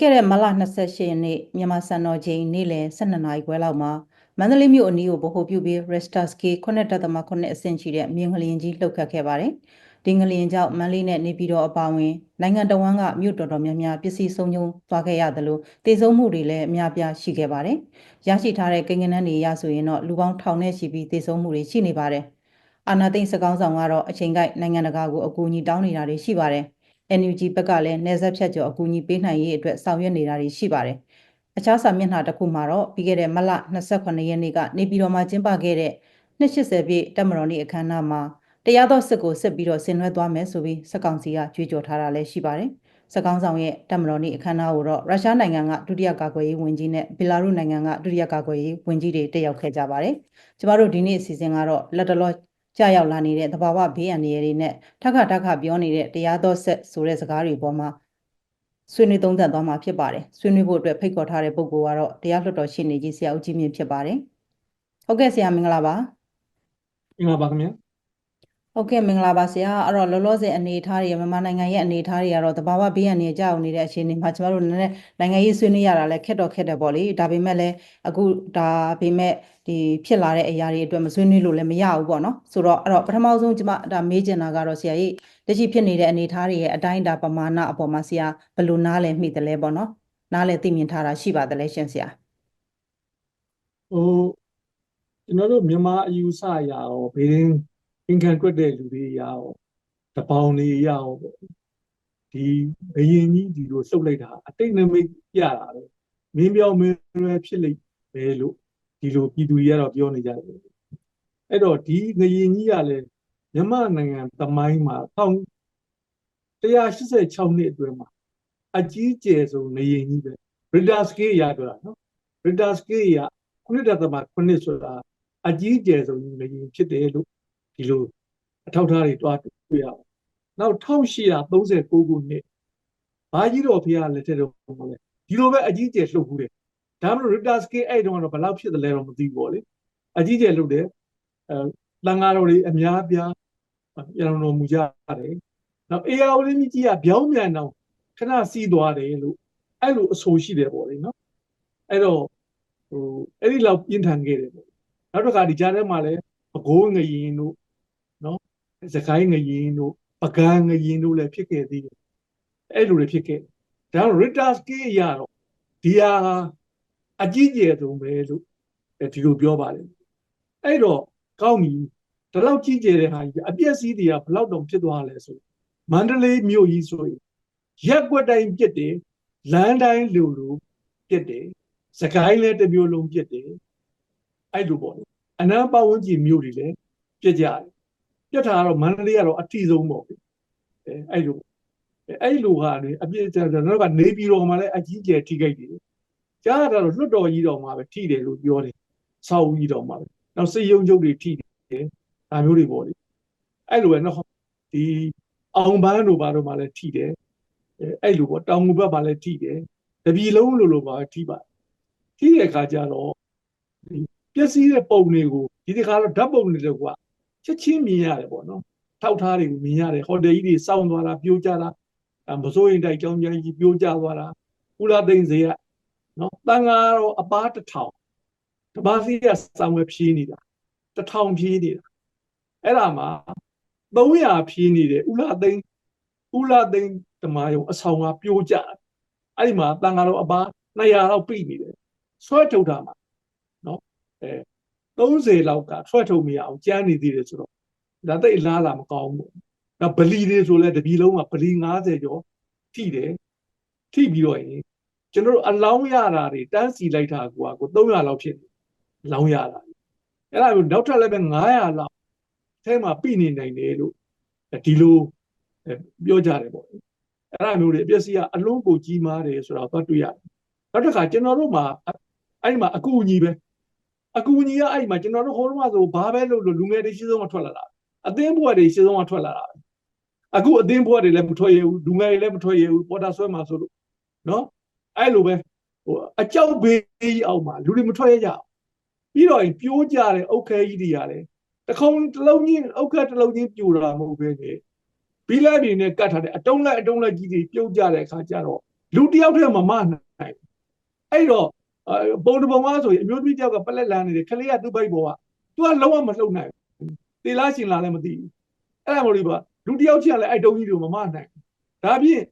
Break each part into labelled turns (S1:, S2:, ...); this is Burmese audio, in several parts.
S1: ပြီးခဲ့တဲ့မလ28ရက်နေ့မြန်မာစံတော်ချိန်နေ့လယ်12နာရီခွဲလောက်မှာမန္တလေးမြို့အနီးကိုဗဟိုပြုပြီး Richter scale 9.8အဆင့်ရှိတဲ့မြင်းငလျင်ကြီးလှုပ်ခတ်ခဲ့ပါတယ်။ဒီငလျင်ကြောင့်မန္တလေးနဲ့နေပြည်တော်အပါအဝင်နိုင်ငံတော်ဝန်ကမြို့တော်တော်များများပစ္စည်းဆုံးရှုံးသွားခဲ့ရတယ်လို့တေဆုံးမှုတွေလည်းအများပြားရှိခဲ့ပါတယ်။ရရှိထားတဲ့ကိန်းဂဏန်းတွေအရဆိုရင်တော့လူပေါင်းထောင်နဲ့ရှိပြီးတေဆုံးမှုတွေရှိနေပါတယ်။အာနာသိန်းစကောင်းဆောင်ကတော့အချိန်ကိုက်နိုင်ငံတကာကိုအကူအညီတောင်းနေတာတွေရှိပါတယ်။ NUG ဘက်ကလည်းနေဆက်ဖြတ်ကျော်အကူအညီပေးနိုင်ရေးအတွက်ဆောင်ရွက်နေတာတွေရှိပါတယ်။အခြားစာမျက်နှာတစ်ခုမှာတော့ပြီးခဲ့တဲ့မလ28ရက်နေ့ကနေပြည်တော်မှာကျင်းပခဲ့တဲ့280ပြည့်တက်မတော်နေ့အခမ်းအနားမှာတရားတော်စစ်ကိုစစ်ပြီးတော့ဆင်နွှဲသွားမယ်ဆိုပြီးစက်ကောင်စီကကြွေးကြော်ထားတာလည်းရှိပါတယ်။စက်ကောင်ဆောင်ရဲ့တက်မတော်နေ့အခမ်းအနားကိုတော့ရုရှားနိုင်ငံကဒုတိယကာကွယ်ရေးဝန်ကြီးနဲ့ဘီလာရုနိုင်ငံကဒုတိယကာကွယ်ရေးဝန်ကြီးတွေတက်ရောက်ခဲ့ကြပါတယ်။ကျမတို့ဒီနေ့အစီအစဉ်ကတော့လက်တလော ကြာရောက်လာနေတဲ့သဘာဝဘေးအန္တရာယ်တွေနဲ့ထပ်ခါထပ်ခါပြောနေတဲ့တရားတော်ဆက်ဆိုတဲ့စကားတွေပေါ်မှာဆွေးနွေးသုံးသပ်သွားမှာဖြစ်ပါတယ်ဆွေးနွေးဖို့အတွက်ဖိတ်ခေါ်ထားတဲ့ပုဂ္ဂိုလ်ကတော့တရားလွှတ်တော်ရှင်းနေကြီးဆရာဦးကြီးမြင့်ဖြစ်ပါတယ်ဟုတ်ကဲ့ဆရာမင်္ဂလာပါ
S2: မင်္ဂလာပါခင်ဗျာ
S1: ဟုတ်ကဲ့မင်္ဂလာပါဆရာအဲ့တော့လောလောဆယ်အနေအထားတွေမြန်မာနိုင်ငံရဲ့အနေအထားတွေကတော့တဘာဝဘေးအန္တရာယ်ကြောက်နေတဲ့အခြေအနေမှာကျမတို့နည်းနည်းနိုင်ငံရေးဆွေးနွေးရတာလည်းခက်တော့ခက်တယ်ပေါ့လေဒါပေမဲ့လည်းအခုဒါပေမဲ့ဒီဖြစ်လာတဲ့အရာတွေအတွက်မဆွေးနွေးလို့လည်းမရဘူးပေါ့နော်ဆိုတော့အဲ့တော့ပထမဆုံးကျမဒါမေးချင်တာကတော့ဆရာကြီးလက်ရှိဖြစ်နေတဲ့အနေအထားတွေရဲ့အတိုင်းအတာပမာဏအပေါ်မှာဆရာဘယ်လိုနားလည်မိတယ်လဲပေါ့နော်နားလည်သိမြင်ထားတာရှိပါတယ်လဲရှင်ဆရာ
S2: ဟိုကျွန်တော်တို့မြန်မာအယူဆအရာရောဘေးရင် အင်ခံတွက်တဲ့လူတွေအရာရောတပေါင်းတွေအရာရောပေါ့ဒီဘယင်ကြီးဒီလိုလှုပ်လိုက်တာအတိတ်နမိတ်ပြတာပဲမင်းပြောင်းမင်းလွယ်ဖြစ်လိမ့်ပဲလို့ဒီလိုပြည်သူတွေကတော့ပြောနေကြတယ်အဲ့တော့ဒီငရင်ကြီးကလည်းမြန်မာနိုင်ငံသမိုင်းမှာ1186နှစ်အတွင်းမှာအကြီးကျယ်ဆုံးငရင်ကြီးပဲ Ritter scale ရတော့နော် Ritter scale ရ9.9ဆိုတာအကြီးကျယ်ဆုံးငရင်ဖြစ်တယ်လို့ ဒီလိုအထောက်အထားတွေတွားတွေ့ရအောင်နောက်1839ခုနှစ်ဘာကြီးတော်ဖះလက်ထက်တော့မလဲဒီလိုပဲအကြီးကျယ်လှုပ်ဘူးတယ်ဒါမှမဟုတ် Ritter scale အဲ့တုန်းကတော့ဘယ်လောက်ဖြစ်တယ်လဲတော့မသိဘူးပေါ့လေအကြီးကျယ်လှုပ်တယ်အဲတန်ဃာတော်တွေအများပြားပြောင်းတော်မူကြတယ်နောက်အေယာဝတီမြကြီးကပြောင်းမြန်အောင်ခဏစီးသွားတယ်လို့အဲ့လိုအဆိုရှိတယ်ပေါ့လေနော်အဲ့တော့ဟိုအဲ့ဒီလောက်ပြင်းထန်ခဲ့တယ်ပေါ့နောက်တစ်ခါဒီကြားထဲမှာလည်းပကိုးငရင်တို့နော် စကိုင်းငရင်တို့ပကံငရင်တို့လည်းဖြစ်ခဲ့သေးတယ်အဲ့လိုတွေဖြစ်ခဲ့ဒါတော့ Ritter scale အရတော့ဒီဟာအကြီးကျယ်ဆုံးပဲလို့ဒီလိုပြောပါတယ်အဲ့တော့ကောင်းပြီဒီလောက်ကြီးကျယ်တဲ့ဟာကြီးအပြည့်စည်းတွေကဘယ်လောက်တောင်ဖြစ်သွားလဲဆိုမန္တလေးမြို့ကြီးဆိုရင်ရက်ွက်တိုင်းပြစ်တယ်လမ်းတိုင်းလူလူပြစ်တယ်စကိုင်းလည်းတစ်မျိုးလုံးပြစ်တယ်အဲ့လိုပေါ့အနာပတ်ဝန်းကျင်မြို့တွေလည်းပြစ်ကြတယ် ပြစ်တာကတော့မန္တလေးကတော့အထီးဆုံးပေါ့အဲအဲ့လိုအဲ့လိုဟာလေအပြည့်ကျွန်တော်ကနေပြည်တော်မှာလည်းအကြီးကျယ်ထိခိုက်တယ်ကြားရတာတော့လွတ်တော်ကြီးတော်မှာပဲထိတယ်လို့ပြောတယ်ဆောက်ကြီးတော်မှာပဲနောက်စေယုံချုပ်တွေထိတယ်ဒါမျိုးတွေပေါ့လေအဲ့လိုပဲနော်ဒီအောင်ပန်းတို့ဘာတို့မှလည်းထိတယ်အဲ့လိုပေါ့တောင်ငူဘက်မှာလည်းထိတယ်တပြည်လုံးလိုလိုပါထိပါထိတဲ့အခါကျတော့ပျက်စီးတဲ့ပုံတွေကိုဒီဒီခါတော့ဓာတ်ပုံတွေတော့က ချက်ချင်းမြင်ရတယ်ပေါ့နော်ထောက်ထားတွေကိုမြင်ရတယ်ဟိုတယ်ကြီးတွေစောင်းသွားတာပြိုကျတာမစိုးရင်တိုက်ကြောင်းကြီးပြိုကျသွားတာဥလာသိန်းစေကနော်တန်ဃာတော့အပားတစ်ထောင်တပါးစီကစောင်းဝဲဖြီးနေတာတစ်ထောင်ဖြီးနေတာအဲ့ဒါမှာ300ဖြီးနေတယ်ဥလာသိန်းဥလာသိန်းတမာယုံအဆောင်ကပြိုကျအဲ့ဒီမှာတန်ဃာတော်အပား200လောက်ပြိနေတယ်ဆွဲထုတ်တာမှာနော်အဲ 30လောက်ကဆွဲထုတ်မရအောင်ကြမ်းနေသေးတယ်ဆိုတော့ဒါတိတ်လားလာမကောင်းဘူးနောက်ဗလီတွေဆိုလဲတပြီလုံးကဗလီ90ကျော်ထိတယ်ထိပြီးတော့ရင်ကျွန်တော်တို့အလောင်းရတာတွေတန်းစီလိုက်တာကွာကို300လောက်ဖြစ်တယ်အလောင်းရတာအဲ့ဒါမျိုးနောက်ထပ်လည်းပဲ900လောက်အဲမှာပြိနေနိုင်တယ်လို့ဒီလိုပြောကြတယ်ပေါ့အဲ့ဒါမျိုးတွေအပျက်စီးကအလုံးကိုကြီးမားတယ်ဆိုတော့သွားတွေ့ရတယ်နောက်တစ်ခါကျွန်တော်တို့မှာအဲ့ဒီမှာအကူအညီပဲ အကူအညီကအဲ့ဒီမှာကျွန်တော်တို့ဟိုတုန်းကဆိုဘာပဲလို့လူငယ်တွေရှင်းဆုံးမထွက်လာတာအသင်းဘွားတွေရှင်းဆုံးမထွက်လာတာအခုအသင်းဘွားတွေလည်းမထွက်ရဘူးလူငယ်တွေလည်းမထွက်ရဘူးပေါ်တာဆွဲမှာဆိုလို့နော်အဲ့လိုပဲဟိုအကြောက်ဘေးကြီးအောင်မှာလူတွေမထွက်ရကြပြီးတော့ပြိုးကြတဲ့အုတ်ခဲကြီးတွေရတယ်တခုံတစ်လုံးချင်းအုတ်ခဲတစ်လုံးချင်းပြိုတာမဟုတ်ဘဲနဲ့ဘီလိုက်တွေနဲ့ကတ်ထားတဲ့အတုံးလိုက်အတုံးလိုက်ကြီးတွေပြုတ်ကြတဲ့အခါကျတော့လူတယောက်တည်းမမနိုင်ဘူးအဲ့တော့အဲ ပုံတစ်ပုံအားဆိုရင်အမျိုးသမီးတယောက်ကပလက်လန်းနေတယ်ခလေးကသူ့ဘိုက်ပေါ်ကသူကလုံးဝမလှုပ်နိုင်ဘူးတေလားရှင်လားလည်းမသိဘူးအဲ့ဒါမို့လို့ပါလူတယောက်ချင်းကလည်းအဲ့တုံးကြီးတွေကိုမမနိုင်ဘူးဒါဖြင့်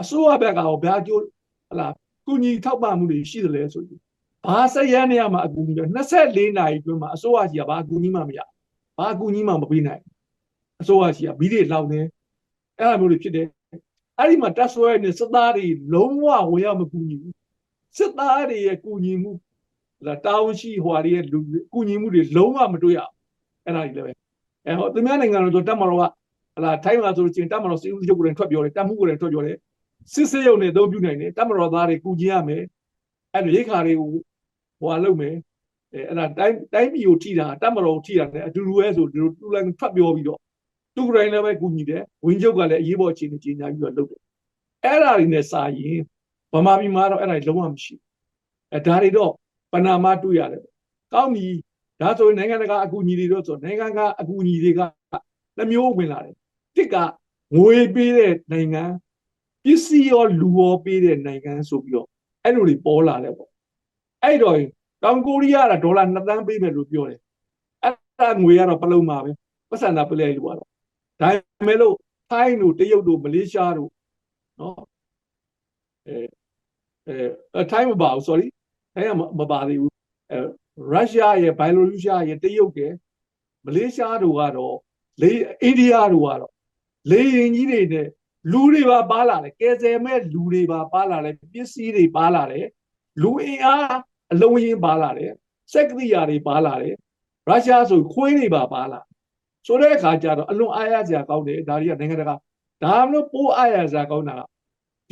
S2: အစိုးရဘက်ကရောဘာကြိုးဟလာကုညီထောက်ပံ့မှုတွေရှိသလဲဆိုရင်ဘာဆက်ရမ်းနေရမှာအကူကြီးပဲ24နာရီအတွင်းမှာအစိုးရကြီးကဘာအကူကြီးမှမရဘာအကူကြီးမှမပေးနိုင်အစိုးရကြီးကဘီးတွေလောက်နေအဲ့လိုမျိုးတွေဖြစ်တယ်အဲ့ဒီမှာတက်ဆွဲနေစသားတွေလုံးဝဝင်ရမကူညီဘူး စစ်သားတွေရဲ့ကူညီမှုလာတောင်းရှိဟွာတွေရဲ့လူကူညီမှုတွေလုံးဝမတွေ့ရအောင်အဲ့ဒါကြီးလည်းပဲအဲဟောသူများနိုင်ငံတော်ဆိုတက်မတော်ကဟလာထိုင်းမှာဆိုလို့ချင်းတက်မတော်စီဦးချုပ်ကိုယ်တိုင်ထွက်ပြောတယ်တက်မှုကိုယ်တိုင်ထွက်ပြောတယ်စစ်စေးရုံနဲ့အသုံးပြုနိုင်တယ်တက်မတော်သားတွေကူညီရမယ်အဲ့လိုရိတ်ခါတွေကိုဟွာလုပ်မယ်အဲအဲ့ဒါတိုင်းတိုင်းပြည်ကိုထိတာတက်မတော်ကိုထိတာနဲ့အတူတူပဲဆိုဒီလိုတူလိုက်ထွက်ပြောပြီးတော့သူကိုယ်တိုင်လည်းပဲကူညီတယ်ဝင်းချုပ်ကလည်းအရေးပေါ်အခြေအနေကြီးညာပြီးတော့လုပ်တယ်အဲ့ဒါတွေနဲ့စာရင် ဗမာပြည်မှာတော့အဲ့ဒါတွေလုံးဝမရှိဘူးအဲဒါတွေတော့ပနာမတွေ့ရတယ်ကောင်းပြီဒါဆိုရင်နိုင်ငံတကာအကူအညီတွေတော့ဆိုနိုင်ငံကအကူအညီတွေကနှမျိုးဝင်လာတယ်တစ်ကငွေပေးတဲ့နိုင်ငံပစ္စည်းရောလူရောပေးတဲ့နိုင်ငံဆိုပြီးတော့အဲ့လိုတွေပေါ်လာတယ်ပေါ့အဲ့တော့တောင်ကိုရီးယားကဒေါ်လာ2သန်းပေးမယ်လို့ပြောတယ်အဲ့ဒါငွေကတော့ပလုံမှာပဲပတ်စံတာပလဲလို့ကတော့ဒါပေမဲ့လို့ထိုင်းတို့တရုတ်တို့မလေးရှားတို့နော်အဲ အဲထိုင်းမပါဘူး sorry ထိုင်းကမပါသေးဘူးအဲရုရှားရဲ့ဘိုင်လိုရုရှားရဲ့တရုတ်ရဲ့မလေးရှားတို့ကတော့လေအိန္ဒိယတို့ကတော့လေရင်ကြီးတွေနဲ့လူတွေပါပါလာတယ်ကယ်ဆယ်မဲ့လူတွေပါပါလာတယ်ပစ္စည်းတွေပါလာတယ်လူအင်အားအလုံးရင်းပါလာတယ်စက်ကရိယာတွေပါလာတယ်ရုရှားဆိုခွေးတွေပါပါလာဆိုတဲ့အခါကျတော့အလွန်အားရစရာကောင်းတယ်ဒါတွေကနိုင်ငံတကာဒါမှမဟုတ်ပိုးအားရစရာကောင်းတာက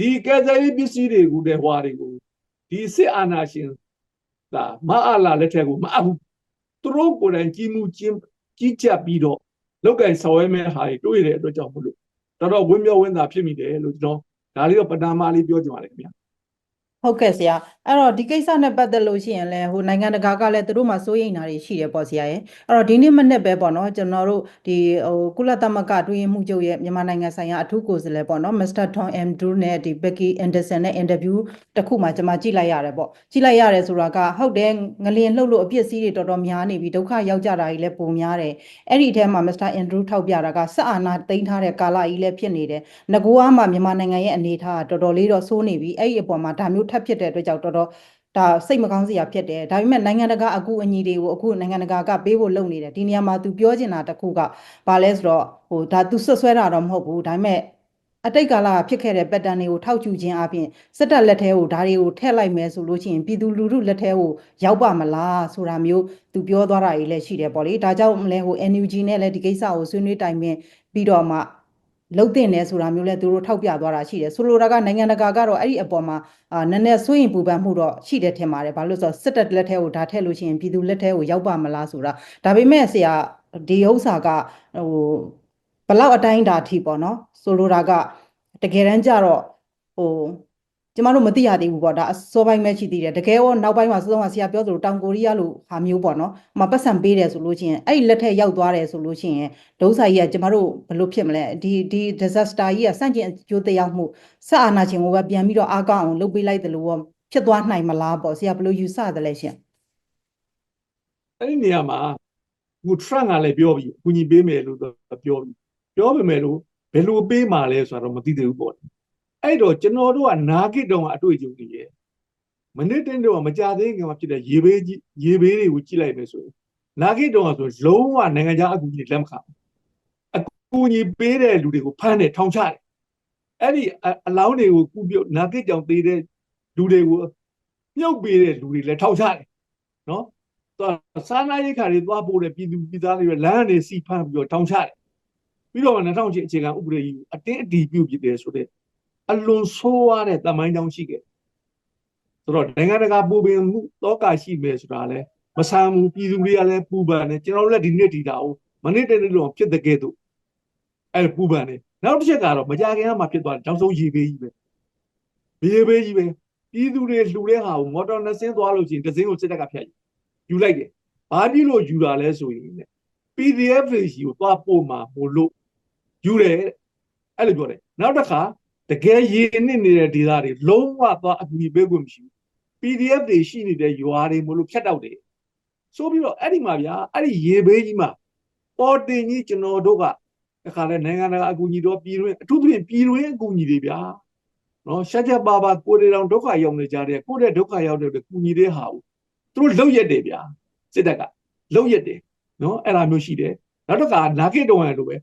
S2: ဒီကယ်ဆယ်ရေးပစ္စည်းတွေကိုတဲ့ဟွာတွေကိုဒီစစ်အာဏာရှင်ဒါမအားလာလက်ထက်ကိုမအပ်ဘူးသူတို့ကိုယ်တိုင်ကြီးမှုကြီးကြီးကြပ်ပြီးတော့လောက်ကင်ဆောင်ရွက်မဲ့ဟာတွေတွေ့ရတဲ့အတွက်ကြောင့်မလို့တော်တော်ဝင်းမြောဝင်းသာဖြစ်မိတယ်လို့ကျွန်တော်ဒါလေးတော့ပဏာမလေးပြောကြပါလိမ့်ခင်ဗျာ
S1: ဟုတ်ကဲ့ဆရာအဲ့တော့ဒီကိစ္စနဲ့ပတ်သက်လို့ရှိရင်လည်းဟိုနိုင်ငံတကာကလည်းသူတို့မှစိုးရိမ်တာတွေရှိတယ်ပေါ့ဆရာရဲ့အဲ့တော့ဒီနေ့မနေ့ပဲပေါ့နော်ကျွန်တော်တို့ဒီဟိုကုလသမဂ္ဂအတွင်းရေးမှုချုပ်ရဲ့မြန်မာနိုင်ငံဆိုင်ရာအထူးကိုယ်စားလှယ်ပေါ့နော်မစ္စတာထွန်အမ်ဒူးနဲ့ဒီဘက်ကီအန်ဒါဆန်နဲ့အင်တာဗျူးတစ်ခုမှကျွန်မကြည့်လိုက်ရတယ်ပေါ့ကြည့်လိုက်ရတယ်ဆိုတာကဟုတ်တယ်ငလျင်လှုပ်လို့အပြစ်စီးတွေတော်တော်များနေပြီဒုက္ခရောက်ကြတာကြီးလည်းပုံများတယ်အဲ့ဒီအထဲမှာမစ္စတာအန်ဒရူးထောက်ပြတာကစအာနာတိန်းထားတဲ့ကာလကြီးလည်းဖြစ်နေတယ်ငကူအားမှာမြန်မာနိုင်ငံရဲ့အနေအထားကတော်တော်လေးတော့စိုးနေပြီအဲ့ဒီအပေါ်မှာဒါမျိုးထပ်ဖြစ်တဲ့အတွက်ကြောင့်တော်တော်ဒါစိတ်မကောင်းစရာဖြစ်တယ်ဒါပေမဲ့နိုင်ငံတကာအကူအညီတွေကိုအခုနိုင်ငံတကာကပေးဖို့လုပ်နေတယ်ဒီနေရာမှာသူပြောချင်တာတစ်ခုကဘာလဲဆိုတော့ဟိုဒါသူဆွတ်ဆွဲတာတော့မဟုတ်ဘူးဒါပေမဲ့အတိတ်ကာလကဖြစ်ခဲ့တဲ့ pattern တွေကိုထောက်ကျူခြင်းအပြင်စစ်တပ်လက်ထဲကိုဒါတွေကိုထည့်လိုက်မယ်ဆိုလို့ရှိရင်ပြည်သူလူထုလက်ထဲကိုရောက်ပါမလားဆိုတာမျိုးသူပြောသွားတာကြီးလည်းရှိတယ်ပေါ့လေဒါကြောင့်မလဲဟို NUG နဲ့လည်းဒီကိစ္စကိုဆွေးနွေးတိုင်ပင်ပြီးတော့မှ လုတ်တင်တယ်ဆိုတာမျိုးလဲသူတို့ထောက်ပြသွားတာရှိတယ်ဆိုလိုတာကနိုင်ငံတကာကတော့အဲ့ဒီအပေါ်မှာအာနည်းနည်းစိုးရင်ပူပန်မှုတော့ရှိတယ်ထင်ပါတယ်ဘာလို့လဲဆိုတော့စစ်တပ်လက်ထဲကိုဒါထည့်လို့ရှိရင်ပြည်သူလက်ထဲကိုရောက်ပါမလားဆိုတာဒါပေမဲ့ဆရာဒီဥစ္စာကဟိုဘလောက်အတိုင်းအတာအထိပေါ့နော်ဆိုလိုတာကတကယ်တမ်းကျတော့ဟို ကျမတို့မသိရသေးဘူးပေါ့ဒါအစောပိုင်းပဲရှိသေးတယ်တကယ်ရောနောက်ပိုင်းမှာစောစောကဆရာပြောသလိုတောင်ကိုရီးယားလိုဟာမျိုးပေါ့နော်ဟိုမှာပတ်စံပေးတယ်ဆိုလို့ရှိရင်အဲ့ဒီလက်ထက်ရောက်သွားတယ်ဆိုလို့ရှိရင်ဒုစရိုက်ကြီးကကျမတို့ဘယ်လိုဖြစ်မလဲဒီဒီ disaster ကြီးကစန့်ကျင်အကျိုးသက်ရောက်မှုဆက်အာဏာရှင်ကိုပဲပြန်ပြီးတော့အားကောင်းအောင်လုပ်ပေးလိုက်တယ်လို့ရောဖြစ်သွားနိုင်မလားပေါ့ဆရာဘယ်လိုယူဆသလဲရှင်
S2: အဲ့ဒီနေရာမှာခုထရန့်ကလည်းပြောပြီးအကူညီပေးမယ်လို့ပြောပြီးပြောပေမဲ့လို့ဘယ်လိုပေးမှာလဲဆိုတော့မသိသေးဘူးပေါ့ အဲ့တော့ကျွန်တော်တို့ကနာဂစ်တုံကအတွေ့အကြုံတွေရဲ့မနစ်တင်းတော့မကြသေးခင်မှာဖြစ်တဲ့ရေဘေးကြီးရေဘေးတွေကိုကြည့်လိုက်မယ်ဆိုရင်နာဂစ်တုံကဆိုလုံးဝနိုင်ငံခြားအကူအညီလက်မခံဘူးအကူအညီပေးတဲ့လူတွေကိုဖမ်းတယ်ထောင်ချတယ်အဲ့ဒီအလောင်းတွေကိုကုပြုတ်နာဂစ်ကြောင့်သေးတဲ့လူတွေကိုမြုပ်ပေးတဲ့လူတွေလည်းထောင်ချတယ်နော်သွားစားနာရိတ်ခါတွေသွားပို့တဲ့ပြည်သူပြည်သားတွေလမ်းကနေစီဖမ်းပြီးတော့ထောင်ချတယ်ပြီးတော့2000ချင်းအခြေခံဥပဒေကြီးကိုအတင်းအတည်ပြုဖြစ်တယ်ဆိုတဲ့ အလွန်ဆိုးရတဲ့တမိုင်းကြောင်းရှိခဲ့ဆိုတော့နိုင်ငံတကာပူပင်မှုတောကရှိမယ်ဆိုတာလဲမဆမ်းဘူးပြည်သူတွေကလည်းပူပန်တယ်ကျွန်တော်တို့လည်းဒီနေ့ဒီတာကိုမနေ့တနေ့လုံးဖြစ်တဲ့ကဲ့သို့အဲပူပန်တယ်နောက်တစ်ချက်ကတော့မကြခင်ကမှဖြစ်သွားတယ်တောင်ဆုံးရေပေးကြီးပဲရေပေးကြီးပဲပြည်သူတွေလှူတဲ့ဟာကိုမော်တော်နှစ်စင်းသွားလို့ချင်းတစ်စင်းကိုစစ်တပ်ကဖျက်ယူလိုက်တယ်။ဘာဖြစ်လို့ယူတာလဲဆိုရင်တဲ့ PDF တွေရှိကိုသွားပို့မှာမို့လို့ယူတယ်တဲ့အဲ့လိုပြောတယ်။နောက်တစ်ခါ တကယ်ရင်းနှစ်နေတဲ့ဒေသတွေလုံးဝသွားအကူအညီပေးခွင့်မရှိဘူး PDF တွေရှိနေတဲ့ရွာတွေမလို့ဖြတ်တောက်တယ်ဆိုပြီးတော့အဲ့ဒီမှာဗျာအဲ့ဒီရေဘေးကြီးမှာပေါ်တင်ကြီးကျွန်တော်တို့ကတခါလဲနိုင်ငံတကာအကူအညီတော့ပြည်တွင်းအထူးသဖြင့်ပြည်တွင်းအကူအညီတွေဗျာနော်ရှာချက်ပါပါကိုယ်တွေတောင်ဒုက္ခရောက်နေကြတယ်ကိုယ့်တဲ့ဒုက္ခရောက်တဲ့ကူညီတဲ့ဟာကိုသူတို့လောက်ရက်တယ်ဗျာစစ်တပ်ကလောက်ရက်တယ်နော်အဲ့လိုမျိုးရှိတယ်နောက်တစ်ခါနာဂစ်တော်ရလို့ပဲ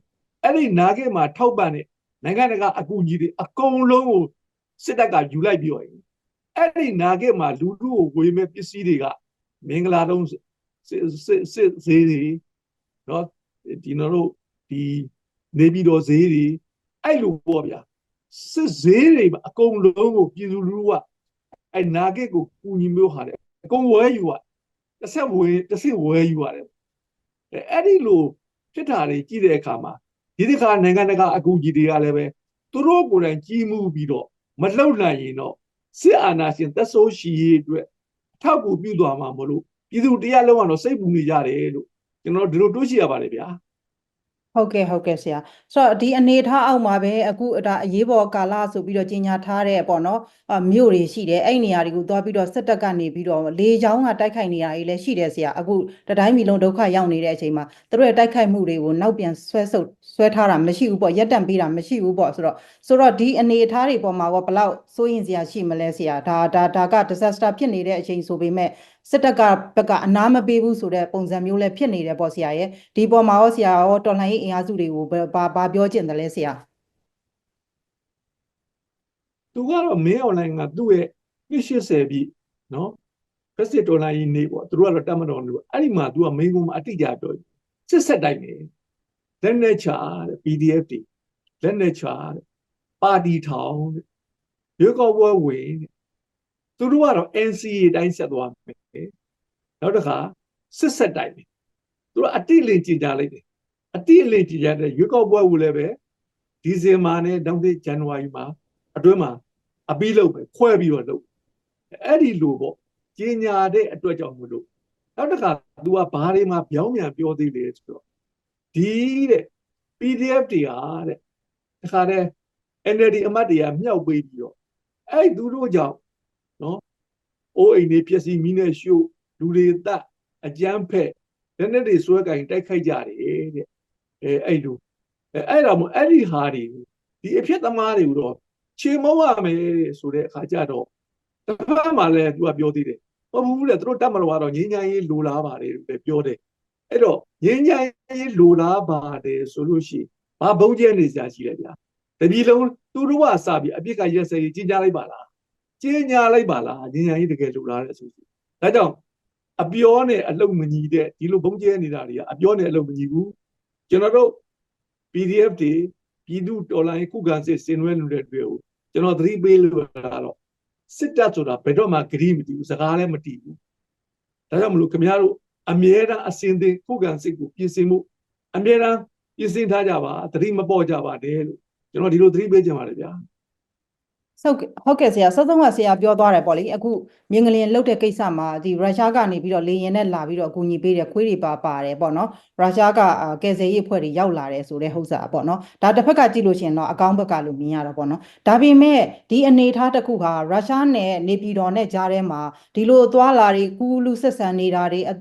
S2: အဲ့ဒီနာဂစ်မှာထောက်ပံ့တဲ့ နိုင်ငံတကာအကူအညီတွေအကုန်လုံးကိုစစ်တပ်ကယူလိုက်ပြီးတော့အဲ့ဒီနာဂစ်မှာလူလူကိုဝေမဲ့ပစ္စည်းတွေကမင်္ဂလာတုံးစစ်စစ်စစ်ဈေးတွေနော်ဒီနော်တို့ဒီနေပြည်တော်ဈေးတွေအဲ့လိုပေါ့ဗျာစစ်ဈေးတွေမှာအကုန်လုံးကိုပြည်သူလူထုကအဲ့နာဂစ်ကိုကူညီမျိုးဟာတယ်အကုန်ဝဲယူရတစ်ဆက်ဝဲတစ်ဆက်ဝဲယူရတယ်အဲ့ဒီလိုဖြစ်တာတွေကြည့်တဲ့အခါမှာ ဒီတစ်ခါနိုင်ငံတကာအကူအညီတွေကလည်းပဲသူတို့ကိုယ်တိုင်ကြီးမှုပြီးတော့မလှုပ်နိုင်ရင်တော့စစ်အာဏာရှင်သက်ဆိုးရှိရေးအတွက်အထောက်အကူပြုသွားမှာမလို့ပြည်သူတရားလုံးကတော့စိတ်ပူနေကြတယ်လို့ကျွန်တော်ဒီလိုတွေးရှိရပါတယ်ဗျာ
S1: ဟုတ်ကဲ့ဟုတ်ကဲ့ဆရာဆိုတော့ဒီအနေထားအောက်မှာပဲအခုဒါအရေးပေါ်ကာလဆိုပြီးတော့ကြီးညာထားတဲ့ပေါ့နော်အမြို့တွေရှိတယ်အဲ့နေရာတွေကိုသွားပြီးတော့စစ်တပ်ကနေပြီးတော့လေချောင်းကတိုက်ခိုက်နေတာကြီးလည်းရှိတယ်ဆရာအခုတတိုင်းပြည်လုံးဒုက္ခရောက်နေတဲ့အချိန်မှာသူတို့ရဲ့တိုက်ခိုက်မှုတွေကိုနောက်ပြန်ဆွဲဆုပ်ဆွဲထားတာမရှိဘူးပေါ့ရက်တန့်ပေးတာမရှိဘူးပေါ့ဆိုတော့ဆိုတော့ဒီအနေအထားတွေပေါ်မှာကဘယ်လောက်စိုးရင်စရာရှိမလဲဆရာဒါဒါဒါက disaster ဖြစ်နေတဲ့အချိန်ဆိုပေမဲ့ စစ်တပ်ကဘက်ကအနားမပေးဘူးဆိုတဲ့ပုံစံမျိုးလည်းဖြစ်နေတယ်ပေါ့ဆရာရဲ့ဒီပေါ်မှာရောဆရာရောတော်လှန်ရေးအင်အားစုတွေကိုဘယ်ဘာဘာပြောချင်တယ်လဲဆရာ
S2: သူကတော့မင်းအွန်လိုင်းကသူ့ရဲ့နှစ်80ပြီနော်ဖက်စစ်ဒေါ်လာကြီးနေပေါ့သူတို့ကတော့တတ်မတော်နေပေါ့အဲ့ဒီမှာသူကမင်းကုန်းမှာအတိအကျပြောစစ်ဆက်တိုက်နေလက်နဲ့ချတဲ့ PDF တွေလက်နဲ့ချတဲ့ပါတီထောင်တဲ့ရွေးကောက်ပွဲဝင်တဲ့သူတို့ကတော့ NCA တိုင်းဆက်သွားမယ် နောက်တစ်ခါစစ်ဆက်တိုက်နေသူတို့အတိလင်ကြည်ကြလိုက်တယ်အတိအလင်ကြည်ကြတဲ့ရွေးကောက်ပွဲဝင်လည်းပဲဒီဇင်ဘာနဲ့နောက်နှစ်ဇန်နဝါရီမှာအတွင်းမှာအပြီးလုပ်ပဲခွဲပြီးတော့လုပ်အဲ့ဒီလိုပေါ့ကျင်ညာတဲ့အတွက်ကြောင့်မလို့နောက်တစ်ခါ तू ကဘာတွေမှာပြောင်းပြန်ပြောသေးလဲဆိုတော့ဒီတဲ့ PDF တွေဟာတဲ့တခါတဲ့ NLD အမတ်တွေကမြောက်ပေးပြီးတော့အဲ့သူတို့ကြောင့်နော်အိုးအိမ်တွေပျက်စီးမိနဲ့ရှို့ လူတွေတတ်အကြမ်းဖက်လက်နက်တွေဆွဲကင်တိုက်ခိုက်ကြတယ်တဲ့အဲအဲ့လိုအဲအဲ့ဒါမို့အဲ့ဒီဟာတွေဒီအဖြစ်သမားတွေကိုတော့ချေမုံရမယ်ဆိုတဲ့အခါကျတော့တစ်ဖက်မှာလည်းသူကပြောသေးတယ်ဟုတ်ဘူးလေသူတို့တတ်မလို့ကတော့ငင်းညာရေးလိုလားပါတယ်လို့လည်းပြောတယ်အဲ့တော့ငင်းညာရေးလိုလားပါတယ်ဆိုလို့ရှိရင်ဘာဘုံကျဲနေစရာရှိလဲဗျာတပီလုံးသူတို့ကစပြီးအပြစ်ကရက်စဲကြီးကြီးညာလိုက်ပါလားကြီးညာလိုက်ပါလားငင်းညာရေးတကယ်လိုလားတဲ့ဆိုစီဒါကြောင့် အပြောနဲ့အလုံမညီတဲ့ဒီလိုဘုံကျဲနေတာတွေကအပြောနဲ့အလုံမညီဘူးကျွန်တော်တို့ PDF တွေပြည်သူတော်လိုင်းခုခံစစ်ဆင်နွှဲနေတဲ့တွေကိုကျွန်တော်သတိပေးလို့တာတော့စစ်တပ်ဆိုတာဘယ်တော့မှဂရီမတည်ဘူးစကားလည်းမတည်ဘူးဒါကြောင့်မလို့ခင်ဗျားတို့အမြဲတမ်းအစင်သင်ခုခံစစ်ကိုပြင်ဆင်မှုအမြဲတမ်းပြင်ဆင်ထားကြပါသတိမပေါ့ကြပါနဲ့လို့ကျွန်တော်ဒီလိုသတိပေးချင်ပါတယ်ဗျာ
S1: ဟုတ်ကဲ့ဟုတ်ကဲ့ဆရာစောစောကဆရာပြောသွားတယ်ပေါ့လေအခုမြင်းကလင်လုတ်တဲ့ကိစ္စမှာဒီရုရှားကနေပြီးတော့လေရင်နဲ့လာပြီးတော့အကူအညီပေးတယ်ခွေးတွေပါပါတယ်ပေါ့နော်ရုရှားကအာကယ်ဆယ်ရေးအဖွဲ့တွေရောက်လာတယ်ဆိုတဲ့ဟုတ်စာပေါ့နော်ဒါတစ်ဖက်ကကြည့်လို့ရှိရင်တော့အကောင်းဘက်ကလို့မြင်ရတော့ပေါ့နော်ဒါပေမဲ့ဒီအနေအထားတစ်ခုဟာရုရှားနဲ့နေပြည်တော်နဲ့ကြားထဲမှာဒီလိုအသွားလာတွေကူးလူဆက်ဆံနေတာတွေအ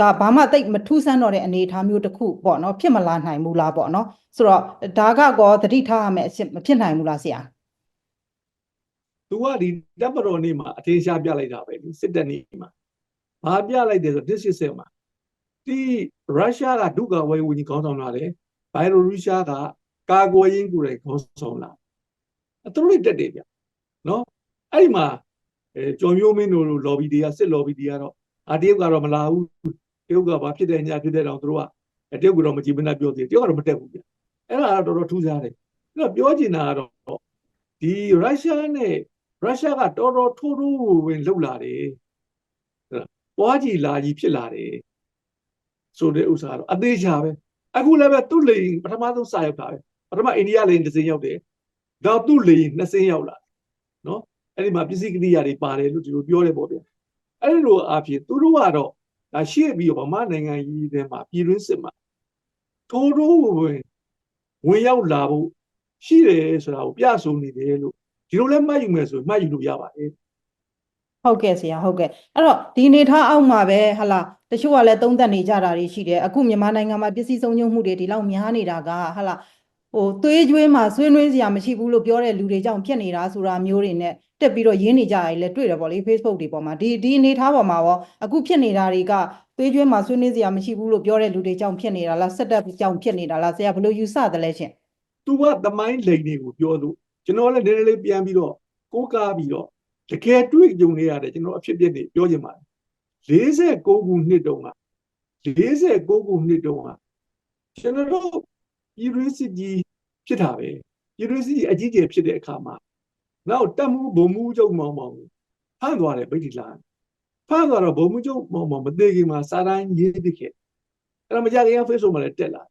S1: ကဘာမှတိတ်မထူးဆန်းတော့တဲ့အနေအထားမျိုးတစ်ခုပေါ့နော်ဖြစ်မလာနိုင်ဘူးလားပေါ့နော်ဆိုတော့ဒါကကောသတိထားရမယ်အဖြစ်မဖြစ်နိုင်ဘူးလားဆရာ
S2: သူကဒီတပ်မတော်နေ့မှာအထင်ရှားပြလိုက်တာပဲဒီစစ်တပ်နေ့မှာဘာပြလိုက်တယ်ဆို180မှာဒီရုရှားကဒုက္ခဝေဝင်ကြီးခေါင်းဆောင်လာတယ်ဘိုင်လိုရုရှားကကာကွယ်ရေးကိုယ်တိုင်ခေါင်းဆောင်လာအသူတို့တက်တယ်ဗျနော်အဲ့ဒီမှာအဲကျော်မျိုးမင်းတို့လို lobby တွေကစစ် lobby တွေကတော့အာတရုတ်ကတော့မလာဘူးတရုတ်ကဘာဖြစ်တယ်ညာဖြစ်တယ်တော့သူတို့ကတရုတ်ကတော့မကြည့်မနဲ့ပြောသေးတယ်တရုတ်ကတော့မတက်ဘူးဗျအဲ့ဒါကတော့တော်တော်ထူးခြားတယ်အဲ့တော့ပြောချင်တာကတော့ဒီရုရှားနဲ့ ရုရှားကတော်တော်ထိုးထိုးဝင်လှုပ်လာတယ်ပွားကြီးလာကြီးဖြစ်လာတယ်ဆိုတဲ့ဥစ္စာကတော့အသေးချာပဲအခုလည်းပဲသူ့လိန်ပထမဆုံးစရောက်တာပဲပထမအိန္ဒိယလိန်တစ်စင်းရောက်တယ်နောက်သူ့လိန်နှစ်စင်းရောက်လာနော်အဲ့ဒီမှာပစ္စည်းကိရိယာတွေပါတယ်လို့ဒီလိုပြောတယ်ပေါ့ဗျအဲ့ဒီလိုအဖြစ်သူတို့ကတော့ဒါရှေ့ပြီးတော့ဗမာနိုင်ငံကြီးထဲမှာပြည်တွင်းစစ်မှာထိုးထိုးဝင်ဝင်ရောက်လာဖို့ရှိတယ်ဆိုတာကိုပြဆိုနေတယ်လို့ ဒီလိုလဲမှတ်ယူမယ်ဆိုရင်မှတ်ယူလို့ရပါတယ်
S1: ဟုတ်ကဲ့ဆရာဟုတ်ကဲ့အဲ့တော့ဒီအနေထားအောက်မှာပဲဟလာတချို့ကလည်းသုံးသက်နေကြတာတွေရှိတယ်အခုမြန်မာနိုင်ငံမှာပစ္စည်းဆုံးရှုံးမှုတွေဒီလောက်များနေတာကဟလာဟိုသွေးကြွေးမှာဆွေးနွေးစရာမရှိဘူးလို့ပြောတဲ့လူတွေကြောင့်ဖြစ်နေတာဆိုတာမျိုးတွေနဲ့တက်ပြီးတော့ရင်းနေကြရတယ်လေတွေ့တယ်ပေါ့လေ Facebook တွေပေါ်မှာဒီဒီအနေထားပေါ်မှာရောအခုဖြစ်နေတာတွေကသွေးကြွေးမှာဆွေးနွေးစရာမရှိဘူးလို့ပြောတဲ့လူတွေကြောင့်ဖြစ်နေတာလားဆက်တက်ကြောင့်ဖြစ်နေတာလားဆရာဘယ်လိုယူဆသလဲရှင်
S2: သူကသမိုင်းလိန်တွေကိုပြောလို့ ကျွန်တော်လည်းနည်းနည်းလေးပြန်ပြီးတော့ကိုးကားပြီးတော့တကယ်တွေ့ကြုံနေရတယ်ကျွန်တော်အဖြစ်အပျက်တွေပြောချင်ပါတယ်49ခုနှစ်တုန်းက49ခုနှစ်တုန်းကကျွန်တော်တို့ university ဖြစ်တာပဲ university အကြီးကျယ်ဖြစ်တဲ့အခါမှာနောက်တက်မှုဘုံမှုချုပ်မောင်မောင်ဖမ်းသွားတယ်ဗိတိလာဖမ်းသွားတော့ဘုံမှုချုပ်မောင်မောင်မသေးခင်မှာစာတန်းရေးပြခဲ့အဲ့တော့မကြခင် Facebook မှာလည်းတက်လာ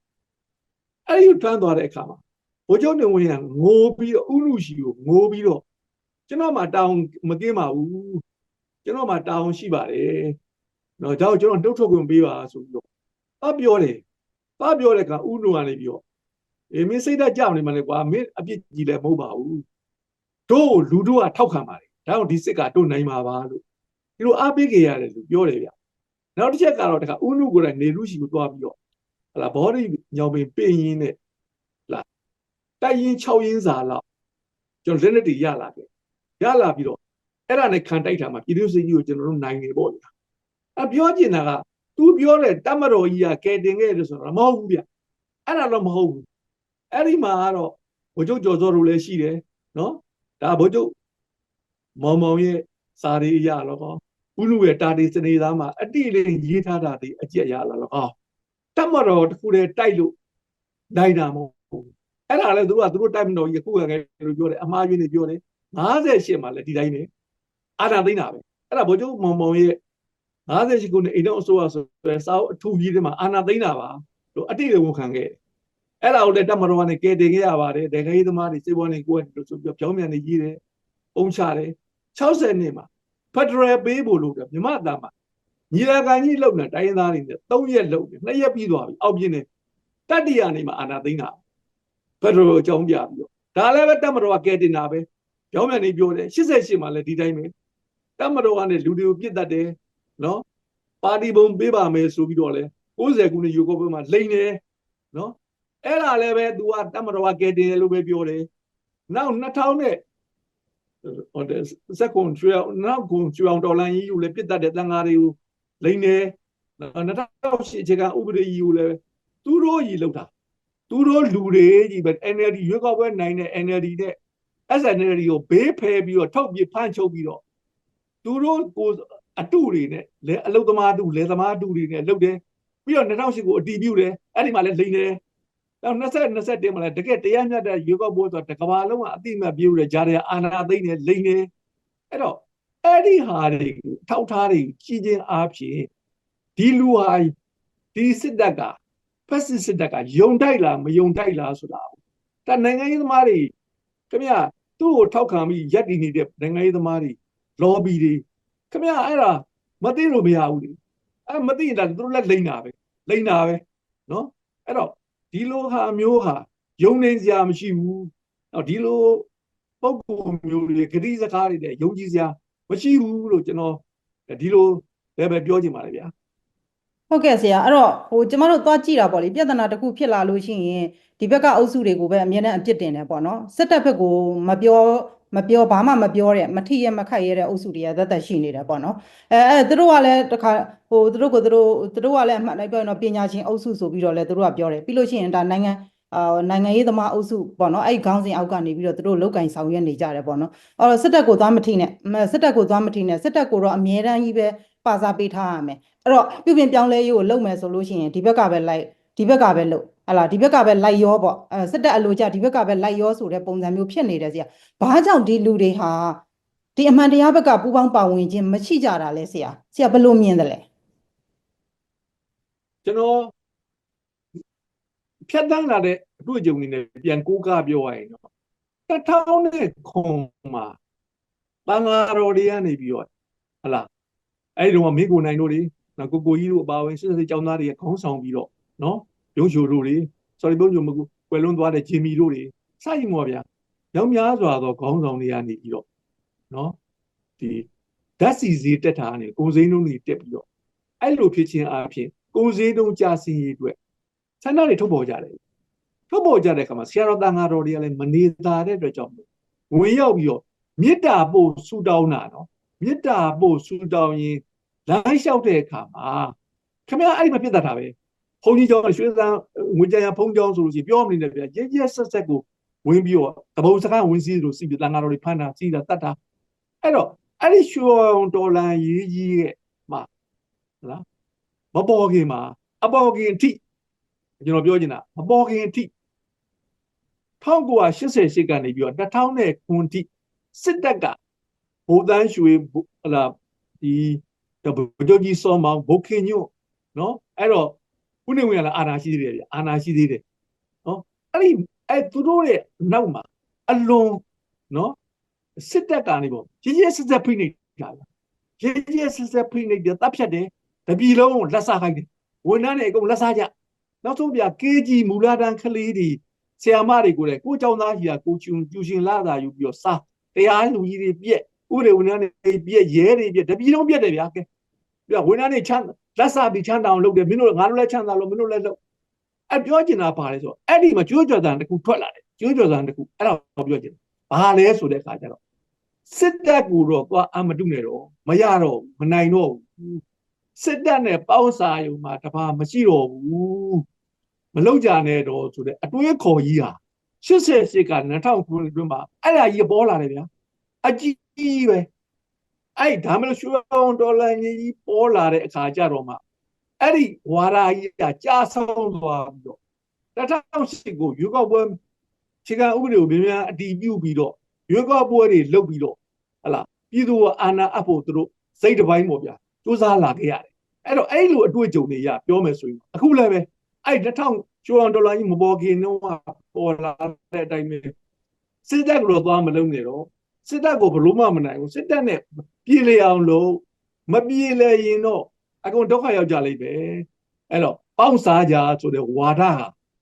S2: အဲ့ဒီဖမ်းသွားတဲ့အခါမှာ ဘိုးချုပ်နေဝင်ကငိုပြီးတော့ဥလူရှိကိုငိုပြီးတော့ကျွန်တော်မှတောင်းမကင်းပါဘူးကျွန်တော်မှတောင်းရှိပါတယ်တော့ဒါကိုကျွန်တော်နှုတ်ထွက်ခွင့်ပေးပါဆိုပြီးတော့အပြောတယ်အပြောတဲ့ကဥလူကနေပြီးတော့အေးမင်းစိတ်ဓာတ်ကြောက်နေမှလည်းကွာမင်းအပြစ်ကြီးလည်းမဟုတ်ပါဘူးတို့လူတို့ကထောက်ခံပါတယ်ဒါကြောင့်ဒီစစ်ကတို့နိုင်ပါပါလို့ဒီလိုအားပေးကြရတယ်လို့ပြောတယ်ဗျနောက်တစ်ချက်ကတော့တခါဥလူကိုလည်းနေလူရှိကိုသွားပြီးတော့ဟလာဘောဒီညောင်ပင်ပင်ရင်းနဲ့ တိုက်ရင်6ရင်းစာလောက်ကျွန်တော်လက်နဲ့တည်ရလာခဲ့ရလာပြီးတော့အဲ့ဒါနဲ့ခံတိုက်တာမှာပြည်သူစစ်ကြီးကိုကျွန်တော်တို့နိုင်နေပေါ့ဗျာအပြောကျင်တာက तू ပြောတဲ့တမတော်ကြီးကကဲတင်ခဲ့တယ်ဆိုတော့မဟုတ်ဘူးဗျအဲ့ဒါတော့မဟုတ်ဘူးအဲ့ဒီမှာကတော့ဘုချုပ်ကျော်စောတို့လည်းရှိတယ်နော်ဒါဘုချုပ်မောင်မောင်ရဲ့စာရီအရာတော့ကောဥလူရဲ့တာတီစနေသားမှာအတိလေးရေးထားတာဒီအကျက်ရလာတော့ဟောတမတော်တစ်ခုတည်းတိုက်လို့နိုင်တာမဟုတ်ဘူး အဲ့ဒါလည်းသူတို့ကသူတို့တိုက်မတော်ကြီးခုခံခဲ့လို့ပြောတယ်အမှားယွင်းနေပြောတယ်58မှာလည်းဒီတိုင်းပဲအာဏာသိမ်းတာပဲအဲ့ဒါဗိုလ်ချုပ်မောင်မောင်ရဲ့58ခုနှစ်အိမ်တော်အစိုးရဆိုတဲ့စာအုပ်အထူးကြီးတွေမှာအာဏာသိမ်းတာပါလို့အတိတ်ဝန်ခံခဲ့တယ်အဲ့ဒါကိုလည်းတမတော်ကနေကယ်တင်ခဲ့ရပါတယ်ဒေဂရေးသမားတွေစေဘောနေကိုယ်လို့ဆိုပြီးပြောင်းပြန်နေကြီးတယ်ပုံချတယ်60နှစ်မှာဖက်ဒရယ်ပေးဖို့လို့မြမအသားမှာညီလာခံကြီးလုံနေတိုင်းရင်းသားတွေနဲ့3ရက်လုံနေ2ရက်ပြီးသွားပြီအောက်ပြင်းနေတတိယနေမှာအာဏာသိမ်းတာ ဖက်ဒရယ်အကြောင်းပြပြီးတော့ဒါလည်းပဲတက်မတော်ကကဲတင်တာပဲကြောင်းမြန်နေပြောတယ်88မှာလည်းဒီတိုင်းပဲတက်မတော်ကနေလူတွေကိုပြစ်တတ်တယ်နော်ပါတီဘုံပေးပါမယ်ဆိုပြီးတော့လဲ90ခုနှစ်ယူကိုပွဲမှာလိန်တယ်နော်အဲ့ဒါလည်းပဲ तू ကတက်မတော်ကကဲတင်တယ်လို့ပဲပြောတယ်နောက်2000နဲ့ဟိုတဲ့စက်ကွန်ကျွေးနောက်ကွန်ကျွေးအောင်ဒေါ်လာကြီးယူလဲပြစ်တတ်တဲ့တန်ဃာတွေကိုလိန်တယ်2008အခြေခံဥပဒေကြီးကိုလည်းသူတို့ကြီးလောက်တာ သူတို့လူတွေကြီးပဲ NLD ရွေးကောက်ပွဲနိုင်တဲ့ NLD နဲ့ SNLD ကိုဘေးဖယ်ပြီးတော့ထောက်ပြဖမ်းချုပ်ပြီးတော့သူတို့ကိုအတုတွေနဲ့လဲအလုသမားတူလဲသမားတူတွေနဲ့လုပ်တယ်ပြီးတော့2008ကိုအတီးပြုတ်တယ်အဲ့ဒီမှာလဲလိန်တယ်နောက်20 21မှာလဲတကယ်တရားမျှတတဲ့ရွေးကောက်ပွဲဆိုတော့တစ်ကမ္ဘာလုံးကအတိအမှတ်ပြုတ်တယ်ဂျာတဲ့အာနာသိမ့်တယ်လိန်တယ်အဲ့တော့အဲ့ဒီဟာတွေကိုထောက်ထားတွေကြီးချင်းအားဖြင့်ဒီလူဟာဒီစစ်တပ်က ဖက်စစ်စစ်တပ်ကယုံတိုက်လားမယုံတိုက်လားဆိုတာဒါနိုင်ငံရေးသမားတွေခင်ဗျသူ့ကိုထောက်ခံပြီးရက်တည်နေတဲ့နိုင်ငံရေးသမားတွေ lobby တွေခင်ဗျအဲ့ဒါမသိလို့မရဘူးလေအဲမသိရင်ဒါသူတို့လက်လိမ့်တာပဲလိမ့်တာပဲနော်အဲ့တော့ဒီလိုဟာမျိုးဟာယုံနေစရာမရှိဘူးတော့ဒီလိုပုံပုံမျိုးတွေဂတိစကားတွေနဲ့ယုံကြည်စရာမရှိဘူးလို့ကျွန်တော်ဒီလိုလည်းပဲပြောချင်ပါတယ်ဗျာ
S1: ဟုတ်ကဲ့ဆရာအဲ့တော့ဟိုကျမတို့သွားကြည့်တာပေါ့လေပြဿနာတစ်ခုဖြစ်လာလို့ရှိရင်ဒီဘက်ကအုပ်စုတွေကိုပဲအမြဲတမ်းအပြစ်တင်တယ်ပေါ့နော်စစ်တပ်ဘက်ကိုမပြောမပြောဘာမှမပြောတဲ့မထိရမခိုက်ရတဲ့အုပ်စုတွေကသက်သက်ရှိနေတယ်ပေါ့နော်အဲအဲသူတို့ကလည်းတခါဟိုသူတို့ကိုသူတို့သူတို့ကလည်းအမှန်တိုင်းပြောရင်တော့ပညာရှင်အုပ်စုဆိုပြီးတော့လည်းသူတို့ကပြောတယ်ပြီးလို့ရှိရင်ဒါနိုင်ငံ အာနိုင်ငံရေးသမားအုပ်စုပေါ့နော်အဲ့ဒီခေါင်းစဉ်အောက်ကနေပြီးတော့သူတို့လောက်ကင်ဆောင်ရွက်နေကြတယ်ပေါ့နော်အဲ့တော့စစ်တပ်ကိုသွားမထိနဲ့မစစ်တပ်ကိုသွားမထိနဲ့စစ်တပ်ကိုတော့အမြဲတမ်းကြီးပဲပါစားပေးထားရမယ်အဲ့တော့ပြုပြင်ပြောင်းလဲရေးကိုလုပ်မယ်ဆိုလို့ရှိရင်ဒီဘက်ကပဲလိုက်ဒီဘက်ကပဲလုပ်ဟလာဒီဘက်ကပဲလိုက်ရောပေါ့အဲစစ်တပ်အလိုကြဒီဘက်ကပဲလိုက်ရောဆိုတဲ့ပုံစံမျိုးဖြစ်နေတယ်ဆရာဘာကြောင့်ဒီလူတွေဟာဒီအမှန်တရားဘက်ကပူးပေါင်းပါဝင်ခြင်းမရှိကြတာလဲဆရာဆရာဘယ်လိုမြင်တယ်လဲ
S2: ကျွန်တော် ဖြတ်တန်းလာတဲ့အတွေ့အကြုံတွေနဲ့ပြန်ကိုးကားပြောရရင်တော့2000နဲ့ခွန်မှာတန်ဃာတော်တွေကနေပြီးတော့ဟလာအဲ့ဒီတော့မင်းကိုနိုင်တို့တွေနော်ကိုကိုကြီးတို့အပါဝင်စစ်စစ်ကျောင်းသားတွေကခေါင်းဆောင်ပြီးတော့နော်ရုံးချိုတို့တွေ sorry ဘုံညိုမကူကွယ်လွန်သွားတဲ့ဂျင်မီတို့တွေစရင်မော်ဗျာရောင်များစွာသောခေါင်းဆောင်တွေကနေပြီးတော့နော်ဒီဓာတ်စီစီတက်တာကနေကိုယ်စိမ်းလုံးတွေတက်ပြီးတော့အဲ့လိုဖြစ်ခြင်းအပြင်ကိုယ်စိမ်းလုံးကြာစင်ရေးအတွက် ဆန္ဒတွေထုတ်ပေါ်ကြတယ်ထုတ်ပေါ်ကြတဲ့အခါမှာဆရာတော်တန်ဃာတော်တွေကလည်းမနေသာတဲ့အတွက်ကြောင့်ဝင်ရောက်ပြီးတော့မေတ္တာပို့ဆူတောင်းတာနော်မေတ္တာပို့ဆူတောင်းရင်လမ်းလျှောက်တဲ့အခါမှာခင်ဗျားအဲ့ဒီမှာပြတ်တာပဲဘုန်းကြီးကျောင်းရွှေစံငွေကြရဘုန်းကျောင်းဆိုလို့ရှိရင်ပြောမနေနဲ့ဗျာရဲရဲဆက်ဆက်ကိုဝင်ပြီးတော့တဘုံစကားဝင်စီးလို့စီးပြီးတန်ဃာတော်တွေဖမ်းတာစီးတာတတ်တာအဲ့တော့အဲ့ဒီရွှေအောင်တော်လန်ရေးကြီးရဲ့မှာဟလားမပေါ်ခင်မှာအပေါ်ခင်အထိ ကျွန်တော်ပြောချင်တာမပေါ်ခင်အထိ1988ကနေပြီးတော့2000ခုအထိစစ်တပ်ကဗိုလ်တန်းရွှေဟလာဒီဗိုလ်ချုပ်ကြီးစောမောင်ဘုတ်ခင်ညွတ်နော်အဲ့တော့ခုနေဝင်လာအာနာရှိသေးတယ်ဗျအာနာရှိသေးတယ်နော်အဲ့ဒီအဲ့သူတို့ရဲ့နောက်မှာအလွန်နော်စစ်တပ်ကနေပေါ့ရရစစ်စစ်ဖိနေကြတာရရစစ်စစ်ဖိနေတယ်တပ်ဖြတ်တယ်တပြည်လုံးကိုလက်စားခိုင်းတယ်ဝန်ထမ်းတွေအကုန်လက်စားကြ နောက်ဆုံးပြ KG မူလာတန်းကလေးတွေဆီယာမတွေကိုလည်းကိုเจ้าသားကြီးကကိုကျူကျူရှင်လာတာယူပြီးတော့စားတရားလူကြီးတွေပြက်ဥပဒေဝန်ထမ်းတွေပြက်ရဲတွေပြက်တပြည်လုံးပြက်တယ်ဗျာကဲပြဝန်ထမ်းတွေချမ်းလက်စားပြီးချမ်းသာအောင်လုပ်တယ်မင်းတို့ငါတို့လည်းချမ်းသာလို့မင်းတို့လည်းလုပ်အပြောချင်တာပါလေဆိုအဲ့ဒီမှာကျွေးကြော်တန်တစ်ခုထွက်လာတယ်ကျွေးကြော်တန်တစ်ခုအဲ့ဒါကိုပြောချင်ဘာလဲဆိုတဲ့အခါကျတော့စစ်တပ်ကူတော့ကွာအမတုနဲ့တော့မရတော့မနိုင်တော့ဘူးစစ်တပ်နဲ့ပေါင်းစာယုံမှာတပါမရှိတော့ဘူး မလောက်ကြနဲ့တော့ဆိုတဲ့အတွေးခေါ်ကြီးဟာ88က2000ခုအတွင်းမှာအဲ့ဒါကြီးပေါ်လာတယ်ဗျာအကြီးပဲအဲ့ဒါမလို့ရွှေအောင်ဒေါ်လာကြီးပေါ်လာတဲ့အခါကျတော့မှအဲ့ဒီဝါရာကြီးကကြာဆုံးသွားပြီးတော့2008ကိုရွေးကောက်ပွဲခြေကဥပဒေကိုမြန်မြန်အတည်ပြုပြီးတော့ရွေးကောက်ပွဲတွေလုပ်ပြီးတော့ဟလာပြည်သူကအာဏာအပ်ဖို့သူတို့စိတ်တစ်ပိုင်းပေါ့ဗျာစူးစမ်းလာခဲ့ရတယ်အဲ့တော့အဲ့လိုအတွေ့အကြုံတွေရပြောမယ်ဆိုရင်အခုလည်းပဲ အဲ့2000ကျော်အောင်ဒေါ်လာကြီးမပေါ်ခင်တော့ပေါ်လာတဲ့အတိုင်းပဲစစ်တပ်ကတော့သွားမလုံးနေတော့စစ်တပ်ကိုဘလို့မှမနိုင်ဘူးစစ်တပ်နဲ့ပြည်လေအောင်လို့မပြေလေရင်တော့အကုန်ဒုက္ခရောက်ကြလိမ့်မယ်အဲ့တော့ပေါင်းစားကြဆိုတဲ့ဝါဒဟာ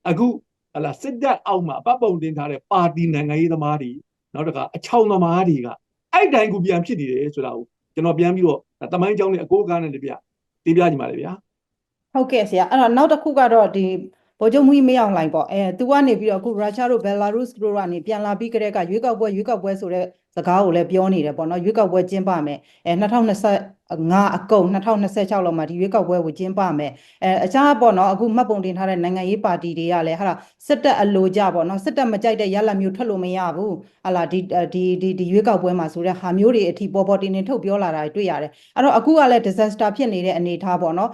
S2: အခုဟလာစစ်တပ်အောက်မှာအပတ်ပုံတင်ထားတဲ့ပါတီနိုင်ငံရေးသမားတွေနောက်တကအချောင်သမားတွေကအဲ့တိုင်းကူပြန်ဖြစ်နေတယ်ဆိုတာကိုကျွန်တော်ပြန်ပြီးတော့တမိုင်းကြောင်းနဲ့အကိုးကားနဲ့လည်းပြတင်ပြကြပါလေဗျာ
S1: ဟုတ်ကဲ့ဆရာအဲ့တော့နောက်တစ်ခုကတော့ဒီဗိုလ်ချုပ်မှုကြီးမင်းအောင်လှိုင်ပေါ့အဲသူကနေပြီးတော့အခုရုရှားတို့ဘယ်လာရုစ်တို့ကနေပြန်လာပြီးကြတဲ့ကရွေးကောက်ပွဲရွေးကောက်ပွဲဆိုတဲ့စကားကိုလည်းပြောနေတယ်ပေါ့နော်ရွေးကောက်ပွဲကျင်းပမယ်အဲ2025အကုန်2026လောက်မှာဒီရွေးကောက်ပွဲကိုကျင်းပမယ်အဲအခြားပေါ့နော်အခုမှတ်ပုံတင်ထားတဲ့နိုင်ငံရေးပါတီတွေကလည်းဟာစစ်တပ်အလိုကြပေါ့နော်စစ်တပ်မကြိုက်တဲ့ရလဒ်မျိုးထွက်လို့မရဘူးဟာလာဒီဒီဒီဒီရွေးကောက်ပွဲမှာဆိုတဲ့ဟာမျိုးတွေအထိပေါ်ပေါ်တင်တင်ထုတ်ပြောလာတာတွေ့ရတယ်အဲ့တော့အခုကလည်း disaster ဖြစ်နေတဲ့အနေအထားပေါ့နော်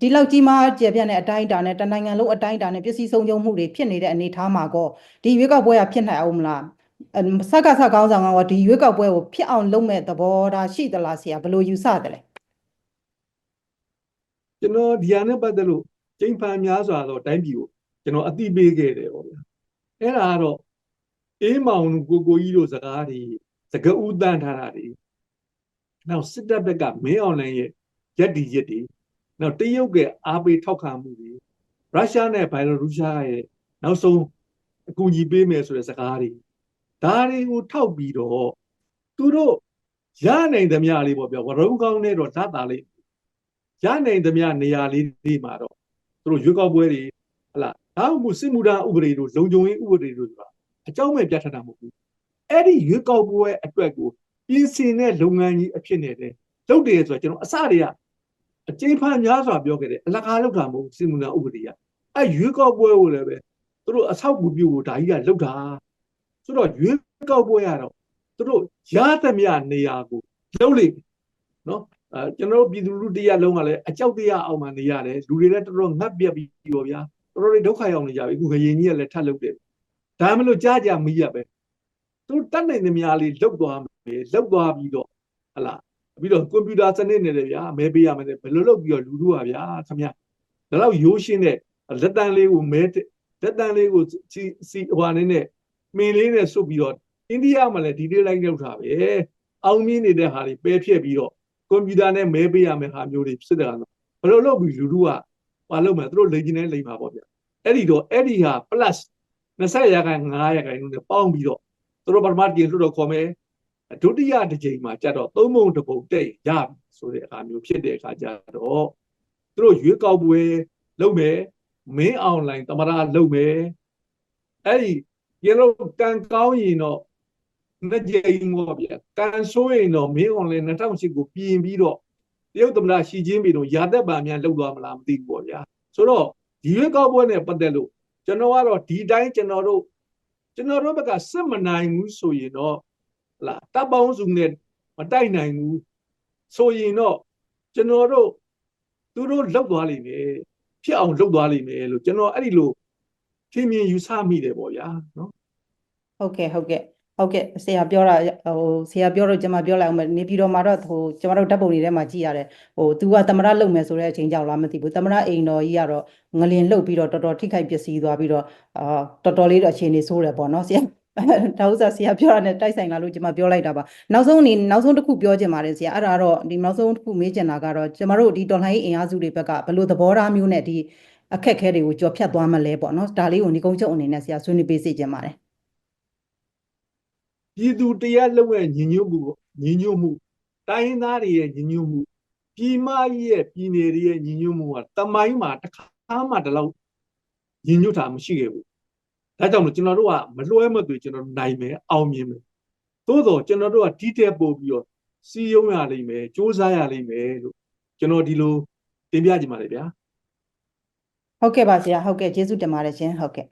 S1: ဒီလောက်ကြီးမားကျယ်ပြန့်တဲ့အတိုင်းအတာနဲ့တနိုင်ငံလုံးအတိုင်းအတာနဲ့ပစ္စည်းဆုံးရှုံးမှုတွေဖြစ်နေတဲ့အနေအထားမှာကောဒီရွေးကောက်ပွဲကဖြစ်နိုင်အောင်မလား စက်ကစကောင်းဆောင်ကဒီရွေးကောက်ပွဲကိုဖြစ်အောင်လုပ်မဲ့သဘောထားရှိသလားဆရာဘယ်လိုယူဆတယ်လဲ
S2: ကျွန်တော်ဒီဟာနဲ့ပတ်သက်လို့ကျိန်ဖန်များစွာသောတိုင်းပြည်ကိုကျွန်တော်အတိပေးခဲ့တယ်ပေါ့ဗျာအဲ့ဒါကတော့အေးမောင်ကိုကိုကြီးတို့စကားတွေစကားဥတန်းထားတာတွေနောက်စစ်တပ်ဘက်ကမင်းအောင်လှိုင်ရဲ့ရက်ဒီရက်တွေနောက်တရုတ်ကအားပေးထောက်ခံမှုတွေရုရှားနဲ့ဘိုင်လိုရုရှားရဲ့နောက်ဆုံးအကူအညီပေးမယ်ဆိုတဲ့စကားတွေ ဒါတွေကိုထောက်ပြီးတော့သူတို့ရနိုင်သမျှလေးပေါ့ဗျာဝရုံကောင်းနဲ့တော့ဓာတ်တာလေးရနိုင်သမျှနေရာလေးတွေမှာတော့သူတို့ရွေးကောက်ပွဲတွေဟလာဒါမှမဟုတ်စစ်မှုထမ်းဥပဒေတို့လုံခြုံရေးဥပဒေတို့ဆိုတာအကြောင်းမဲ့ပြဋ္ဌာန်းတာမဟုတ်ဘူးအဲ့ဒီရွေးကောက်ပွဲအတွက်ကိုပြင်ဆင်တဲ့လုပ်ငန်းကြီးအဖြစ်နဲ့တဲ့လုပ်တယ်ဆိုတော့ကျွန်တော်အစတည်းကအကျိန်ဖန်များစွာပြောခဲ့တယ်အလကားလောက်တာမဟုတ်စစ်မှုထမ်းဥပဒေကအဲ့ရွေးကောက်ပွဲကိုလည်းပဲသူတို့အဆောက်အဦပြုကိုဒါကြီးကလောက်တာ ဆိုတော့ရွေးကောက်ပွဲရတော့သူတို့ရသမျှနေရာကိုလုံးလိမ့်နော်အဲကျွန်တော်တို့ပြည်သူလူထုတရားလုံးကလည်းအကြောက်တရားအောင်မှနေရတယ်လူတွေလည်းတော်တော်ငတ်ပြက်ပြီးရောဗျာတော်တော်လေးဒုက္ခရောက်နေကြပြီအခုခရင်ကြီးကလည်းထပ်လုပ်တယ်ဒါမှမလို့ကြားကြမီးရပဲသူတတ်နိုင်သမျှလေးလုတ်သွားမယ်လုတ်သွားပြီးတော့ဟလာပြီးတော့ကွန်ပျူတာစနစ်နဲ့လေဗျာမဲပေးရမယ်ဘယ်လိုလုပ်ပြီးတော့လူထုပါဗျာခမရဒါတော့ရိုးရှင်းတဲ့လက်တန်းလေးကိုမဲလက်တန်းလေးကိုစီစီဟိုအနေနဲ့ မင်းလေးနဲ့စွတ်ပြီးတော့အိန္ဒိယမှာလည်းဒီလေးလိုက်လောက်တာပဲအောင်မြင်နေတဲ့ဟာတွေပယ်ဖြတ်ပြီးတော့ကွန်ပျူတာနဲ့မဲပေးရမယ့်ဟာမျိုးတွေဖြစ်တဲ့ကတော့ဘယ်လိုလုပ်ပြီးလူထုကဘာလုပ်မလဲသူတို့လိန်ကျင်နေလိန်ပါပေါ့ဗျအဲ့ဒီတော့အဲ့ဒီဟာ plus 20ရာခိုင်5ရာခိုင်နှုန်းနဲ့ပေါင်းပြီးတော့သူတို့ပထမတင်လို့တော့ခေါ်မယ်ဒုတိယတစ်ကြိမ်မှာကြတော့သုံးပုံတစ်ပုံတိတ်ရပြီဆိုတဲ့အခါမျိုးဖြစ်တဲ့အခါကျတော့သူတို့ရွေးကောက်ပွဲလုပ်မယ်မင်းအွန်လိုင်းသမရလုပ်မယ်အဲ့ဒီ ရေလို့ကံကောင်းရင်တော့နှစ်ကြိမ်ပေါ့ဗျာကံဆိုးရင်တော့မင်းအွန်လိုင်း2008ကိုပြင်ပြီးတော့တရုတ်သမ္မတရှီကျင်းပီတော့ရာသက်ပါများလောက်သွားမလားမသိဘူးပေါ့ဗျာဆိုတော့ဒီရွေးကောက်ပွဲနဲ့ပတ်သက်လို့ကျွန်တော်ကတော့ဒီတိုင်းကျွန်တော်တို့ကျွန်တော်တို့ဘက်ကစစ်မနိုင်ဘူးဆိုရင်တော့ဟလာတပ်ပေါင်းစုနဲ့မတိုက်နိုင်ဘူးဆိုရင်တော့ကျွန်တော်တို့သူတို့လောက်သွားလိမ့်မယ်ဖြစ်အောင်လောက်သွားလိမ့်မယ်လို့ကျွန်တော်အဲ့ဒီလို ထင်မြင်ယူဆမိတယ်ပေါ့ဗျာနော်
S1: ဟုတ်ကဲ့ဟုတ်ကဲ့ဟုတ်ကဲ့ဆရာပြောတာဟိုဆရာပြောတော့ကျွန်မပြောလိုက်အောင်မယ်နေပြည်တော်မှာတော့ဟိုကျွန်တော်တို့ဓာတ်ပုံတွေထဲမှာကြည့်ရတယ်ဟို तू ကသမရလုံမယ်ဆိုတဲ့အချိန်ကြောက်လားမသိဘူးသမရအိမ်တော်ကြီးကတော့ငလင်လှုပ်ပြီးတော့တော်တော်ထိခိုက်ပျက်စီးသွားပြီးတော့အာတော်တော်လေးတော့အခြေအနေဆိုးတယ်ပေါ့နော်ဆရာဒါဥစ္စာဆရာပြောတာနဲ့တိုက်ဆိုင်လာလို့ကျွန်မပြောလိုက်တာပါနောက်ဆုံးအနေနောက်ဆုံးတစ်ခုပြောချင်ပါတယ်ဆရာအဲ့ဒါတော့ဒီနောက်ဆုံးတစ်ခုမေးချင်တာကတော့ကျွန်တော်တို့ဒီတော်လှန်ရေးအင်အားစုတွေဘက်ကဘယ်လိုသဘောထားမျိုးနဲ့ဒီ အခက်အခဲတွေကိုကြော်ဖြတ်သွားမလဲပေါ့နော်ဒါလေးကိုညီကုန်းချုပ်အနေနဲ့ဆရာဆွေးနွေးပေးစေချင်ပါတယ်
S2: ပြည်သူတရားလုံးရဲ့ညီညွတ်မှုပေါ့ညီညွတ်မှုတိုင်းရင်းသားတွေရဲ့ညီညွတ်မှုပြည်မကြီးရဲ့ပြည်နယ်တွေရဲ့ညီညွတ်မှုကတမိုင်းမှာတစ်ခါမှတလောက်ညီညွတ်တာမရှိခဲ့ဘူးဒါကြောင့်မလို့ကျွန်တော်တို့ကမလွှဲမသွေကျွန်တော်တို့နိုင်မယ်အောင်မြင်မယ်သို့တော့ကျွန်တော်တို့ကဒီတက်ပို့ပြီးတော့စီယုံရလိမ့်မယ်စူးစမ်းရလိမ့်မယ်လို့ကျွန်တော်ဒီလိုတင်ပြချင်ပါတယ်ဗျာ
S1: ဟုတ်ကဲ့ပါဆရာဟုတ်ကဲ့ကျေးဇူးတင်ပါတယ်ရှင်ဟုတ်ကဲ့